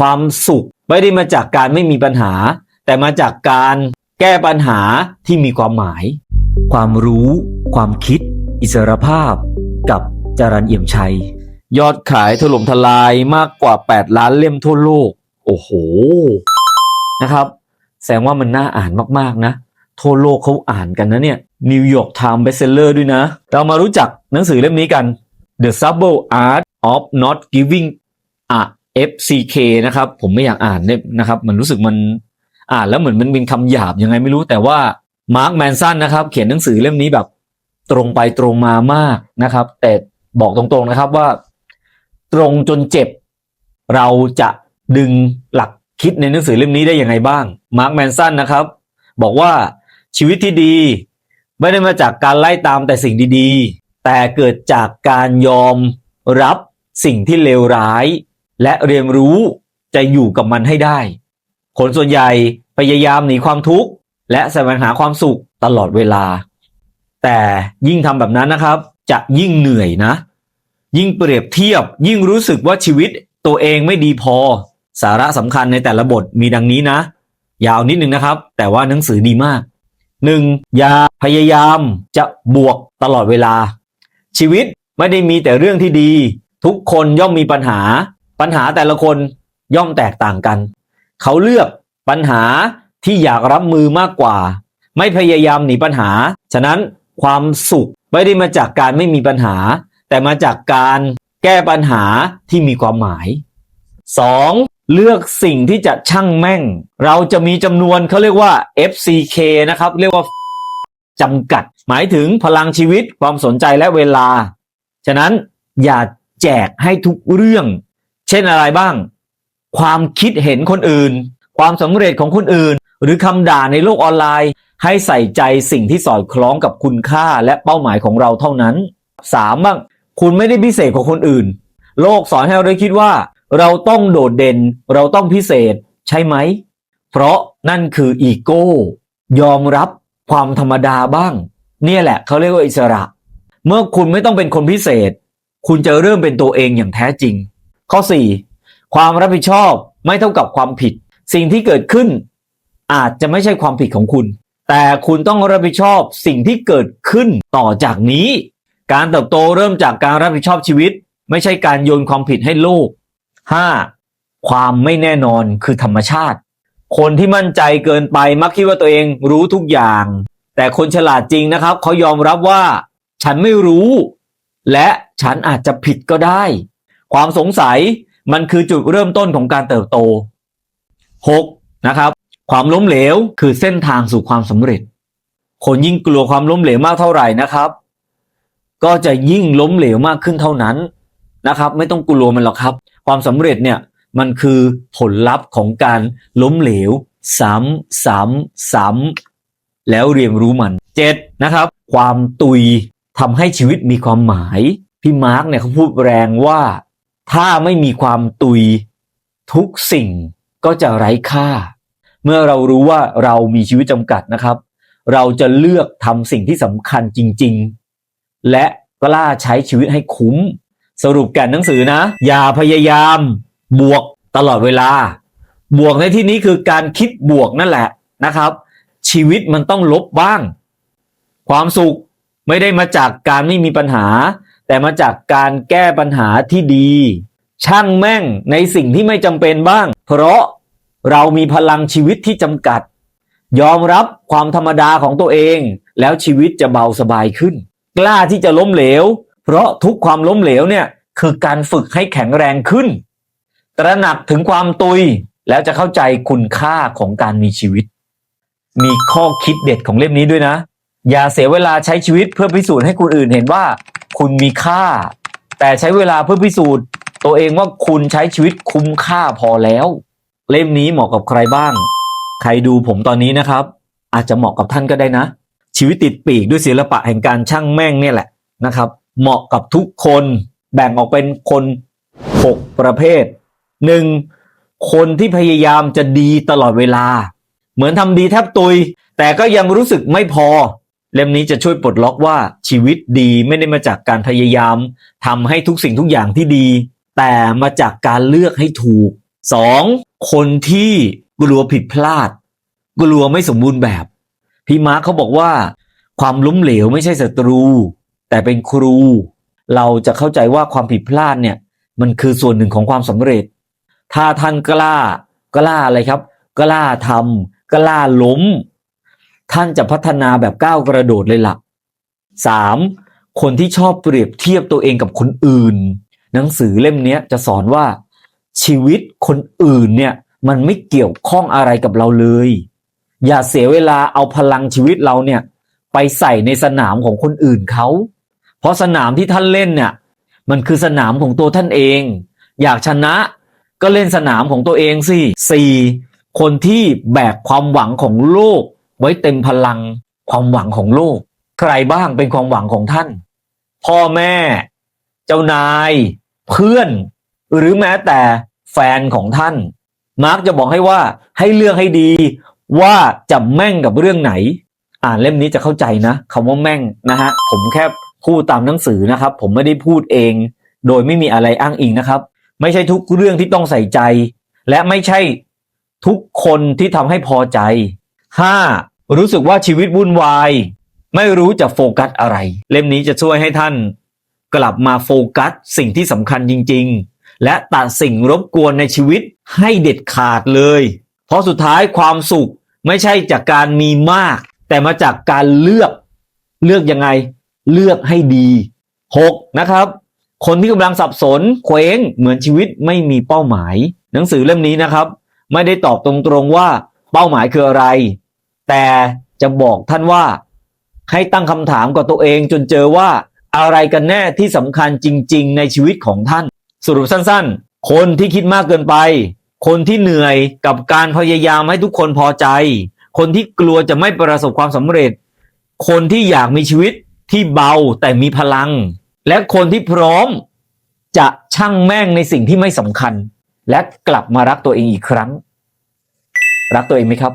ความสุข ไม่ได้มาจากการไม่มีปัญหา แต่มาจากการแก้ปัญหาที่มีความหมาย ความรู้ ความคิด อิสรภาพ กับจรันเอี่ยมชัย ยอดขายถล่มทลายมากกว่า 8 ล้านเล่มทั่วโลก โอ้โห นะครับ แสดงว่ามันน่าอ่านมาก ๆ นะ ทั่วโลกเขาอ่านกันนะเนี่ย New York Times Bestseller ด้วยนะ เรามารู้จักหนังสือเล่มนี้กัน The Subtle Art of Not Giving a FCK นะครับ ผมไม่อยากอ่านเนี่ยนะครับ มันรู้สึกมันอ่านแล้วเหมือนมันเป็นคำหยาบยังไงไม่รู้แต่ว่ามาร์คแมนสันนะครับ เขียนหนังสือเล่มนี้แบบตรงไปตรงมามากนะครับ แต่บอกตรงๆนะครับว่า ตรงจนเจ็บ เราจะดึงหลักคิดในหนังสือเล่มนี้ได้ยังไงบ้างมาร์คแมนสันนะครับ บอกว่าชีวิตที่ดี ไม่ได้มาจากการไล่ตามแต่สิ่งดีๆ แต่เกิดจากการยอมรับสิ่งที่เลวร้าย และเรียนรู้จะอยู่กับมันให้ได้ คนส่วนใหญ่พยายามหนีความทุกข์ และแสวงหาความสุขตลอดเวลา แต่ยิ่งทำแบบนั้นนะครับ จะยิ่งเหนื่อยนะ ยิ่งเปรียบเทียบ ยิ่งรู้สึกว่าชีวิตตัวเองไม่ดีพอ สาระสำคัญในแต่ละบทมีดังนี้นะ ยาวนิดนึงนะครับ แต่ว่าหนังสือดีมาก 1. อย่าพยายามจะบวกตลอดเวลา ชีวิตไม่ได้มีแต่เรื่องที่ดี ทุกคนย่อมมีปัญหา ปัญหาแต่ละคนย่อมแตกต่างกัน เขาเลือกปัญหาที่อยากรับมือมากกว่า ไม่พยายามหนีปัญหา ฉะนั้นความสุขไม่ได้มาจากการไม่มีปัญหา แต่มาจากการแก้ปัญหาที่มีความหมาย 2. เลือกสิ่งที่จะช่างแม่ง เราจะมีจำนวนเขาเรียกว่า FCK นะครับ เรียกว่าจำกัด หมายถึงพลังชีวิตความสนใจและเวลา ฉะนั้นอย่าแจกให้ทุกเรื่อง เช่นอะไรบ้าง ความคิดเห็นคนอื่น ความสำเร็จของคนอื่น หรือคำด่าในโลกออนไลน์ ให้ใส่ใจสิ่งที่สอดคล้องกับคุณค่าและเป้าหมายของเราเท่านั้นสามบ้างคุณไม่ได้พิเศษกว่าคนอื่น โลกสอนให้เราได้คิดว่า เราต้องโดดเด่น เราต้องพิเศษใช่ไหม เพราะนั่นคืออีโก้ ยอมรับความธรรมดาบ้าง เนี่ยแหละเขาเรียกว่าอิสระ เมื่อคุณไม่ต้องเป็นคนพิเศษ คุณจะเริ่มเป็นตัวเองอย่างแท้จริง ข้อ 4. ความรับผิดชอบไม่เท่ากับความผิด สิ่งที่เกิดขึ้น อาจจะไม่ใช่ความผิดของคุณ แต่คุณต้องรับผิดชอบสิ่งที่เกิดขึ้นต่อจากนี้ การเติบโตเริ่มจากการรับผิดชอบชีวิต ไม่ใช่การโยนความผิดให้โลก 5. ความไม่แน่นอนคือธรรมชาติ คนที่มั่นใจเกินไปมักคิดว่าตัวเองรู้ทุกอย่าง แต่คนฉลาดจริงนะครับเขายอมรับว่า ฉันไม่รู้ และฉันอาจจะผิดก็ได้ ความสงสัยมันคือจุดเริ่มต้นของการเติบโต 6. นะครับ ความล้มเหลวคือเส้นทางสู่ความสำเร็จ คนยิ่งกลัวความล้มเหลวมากเท่าไหร่นะครับ ก็จะยิ่งล้มเหลวมากขึ้นเท่านั้นนะครับ ไม่ต้องกลัวมันหรอกครับ ความสำเร็จเนี่ยมันคือผลลัพธ์ของการล้มเหลว ซ้ำซ้ำซ้ำแล้วเรียนรู้มันเจ็ดนะครับ ความตุยทำให้ชีวิตมีความหมาย พี่มาร์กเนี่ยเขาพูดแรงว่า ถ้าไม่มีความตุย ทุกสิ่งก็จะไร้ค่า เมื่อเรารู้ว่าเรามีชีวิตจำกัดนะครับ เราจะเลือกทำสิ่งที่สำคัญจริง ๆ และกล้าใช้ชีวิตให้คุ้ม สรุปแก่นหนังสือนะ อย่าพยายามบวกตลอดเวลา บวกในที่นี้คือการคิดบวกนั่นแหละนะครับ ชีวิตมันต้องลบบ้าง ความสุขไม่ได้มาจากการไม่มีปัญหา แต่มาจากการแก้ปัญหาที่ดี ช่างแม่งในสิ่งที่ไม่จำเป็นบ้าง เพราะเรามีพลังชีวิตที่จำกัด ยอมรับความธรรมดาของตัวเอง แล้วชีวิตจะเบาสบายขึ้น กล้าที่จะล้มเหลว เพราะทุกความล้มเหลวเนี่ยคือการฝึกให้แข็งแรงขึ้น ตระหนักถึงความตุยแล้วจะเข้าใจคุณค่าของการมีชีวิต มีข้อคิดเด็ดของเล่มนี้ด้วยนะ อย่าเสียเวลาใช้ชีวิตเพื่อพิสูจน์ให้คนอื่นเห็นว่า คุณมีค่า แต่ใช้เวลาเพื่อพิสูจน์ ตัวเองว่าคุณใช้ชีวิตคุ้มค่าพอแล้ว เล่มนี้เหมาะกับใครบ้าง ใครดูผมตอนนี้นะครับ อาจจะเหมาะกับท่านก็ได้นะ ชีวิตติดปีกด้วยศิลปะแห่งการช่างแม่งเนี่ยแหละนะครับ เหมาะกับทุกคนแบ่งออกเป็นคน 6 ประเภท 1. คนที่พยายามจะดีตลอดเวลา เหมือนทำดีแทบตุย แต่ก็ยังรู้สึกไม่พอ เล่มนี้จะช่วยปลดล็อกว่าชีวิตดีไม่ได้มาจากการพยายามทำให้ทุกสิ่งทุกอย่างที่ดี แต่มาจากการเลือกให้ถูกสองคนที่กลัวผิดพลาด กลัวไม่สมบูรณ์แบบ พี่มาร์คเขาบอกว่า ความล้มเหลวไม่ใช่ศัตรู แต่เป็นครู เราจะเข้าใจว่าความผิดพลาดเนี่ย มันคือส่วนหนึ่งของความสำเร็จ ถ้าท่านกล้ากล้าอะไรครับ กล้าทำกล้าล้ม ท่านจะพัฒนาแบบก้าวกระโดดเลยล่ะสามคนที่ชอบเปรียบเทียบตัวเองกับคนอื่น หนังสือเล่มนี้จะสอนว่า ชีวิตคนอื่นเนี่ยมันไม่เกี่ยวข้องอะไรกับเราเลย อย่าเสียเวลาเอาพลังชีวิตเราเนี่ยไปใส่ในสนามของคนอื่นเขา เพราะสนามที่ท่านเล่นเนี่ยมันคือสนามของตัวท่านเอง อยากชนะก็เล่นสนามของตัวเองสิสี่คนที่แบกความหวังของโลก ไว้เต็มพลังความหวังของโลกใครบ้างเป็นความหวังของท่าน พ่อแม่ เจ้านาย เพื่อน หรือแม้แต่แฟนของท่าน มาร์กจะบอกให้ว่าให้เลือกให้ดี ว่าจะแม่งกับเรื่องไหน อ่านเล่มนี้จะเข้าใจนะคำว่าแม่งนะฮะผมแค่พูดตามหนังสือนะครับ ผมไม่ได้พูดเอง โดยไม่มีอะไรอ้างอิงนะครับ ไม่ใช่ทุกเรื่องที่ต้องใส่ใจ และไม่ใช่ทุกคนที่ทำให้พอใจ 5. รู้สึกว่าชีวิตวุ่นวาย ไม่รู้จะโฟกัสอะไร เล่มนี้จะช่วยให้ท่าน กลับมาโฟกัสสิ่งที่สำคัญจริง ๆ และตัดสิ่งรบกวนในชีวิตให้เด็ดขาดเลย เพราะสุดท้ายความสุขไม่ใช่จากการมีมาก แต่มาจากการเลือก เลือกยังไง เลือกให้ดี 6. นะครับ คนที่กำลังสับสนเคว้งเหมือนชีวิตไม่มีเป้าหมาย หนังสือเล่มนี้นะครับ ไม่ได้ตอบตรงๆว่า เป้าหมายคืออะไร แต่จะบอกท่านว่าให้ตั้งคำถามกับตัวเองจนเจอว่าอะไรกันแน่ที่สำคัญจริง ๆ ในชีวิตของท่าน สรุปสั้นๆ คนที่คิดมากเกินไป คนที่เหนื่อยกับการพยายามให้ทุกคนพอใจ คนที่กลัวจะไม่ประสบความสำเร็จ คนที่อยากมีชีวิตที่เบาแต่มีพลัง และคนที่พร้อมจะชั่งแม่งในสิ่งที่ไม่สำคัญ และกลับมารักตัวเองอีกครั้ง รักตัวเองไหมครับ